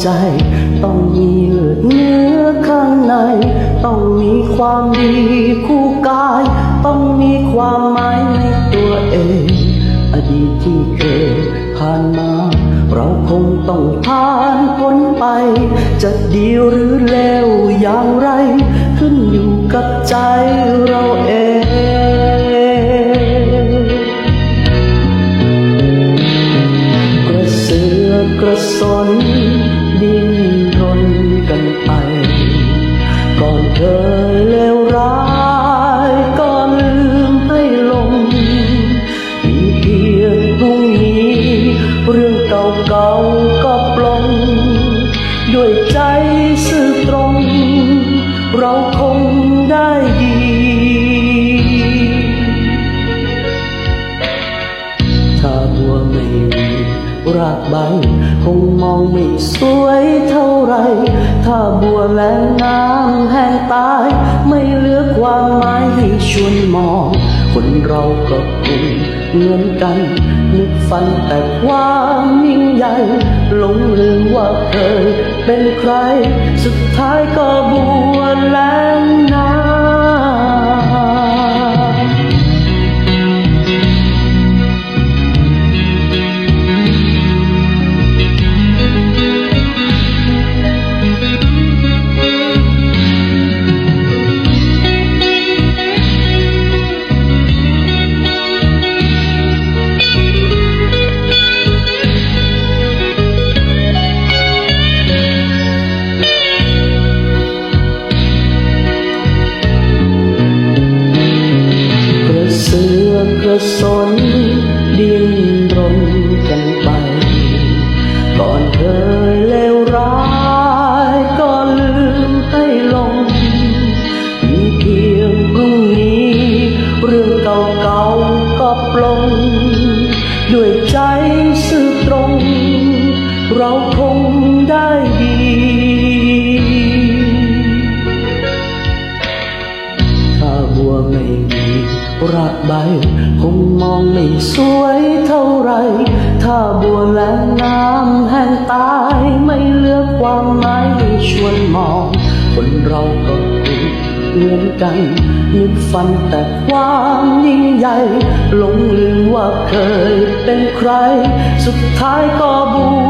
ใจ ต้องมีเลือดเนื้อข้างใน ต้องมีความดีคู่กาย ต้องมีความหมายในตัวเอง อดีตที่เคยผ่านมา เราคงต้องผ่านพ้นไป จะดีหรือเลวอย่างไร ขึ้นอยู่กับใจเราเองกระเสือกกระสน เก่าก็ปลง ด้วยใจซื่อตรง เราคงได้ดีถ้าบัวไม่มีรากใบ คงมองไม่สวยเท่าไร ถ้าบัวแลงน้ำแห้งตาย ไม่เหลือความหมายให้ชวนมอง คนเราก็คง เหมือนกัน นึกฝันแต่ความยิ่งใหญ่หลงลืมว่าเคยเป็นใคร สุดท้ายก็บวนแล้ว ด้วยใจซื่อตรง เราคงได้ดี ถ้าบัวไม่มีรากใบ คงมองไม่สวยเท่าไร ถ้าบัวแลงน้ำแห้งตายไม่เลือกความหมายชวนมอง คนเราก็คง เหมือนกัน นึกฝันแต่ความยิ่งใหญ่หลงลืมว่าเคยเป็นใคร สุดท้ายก็บู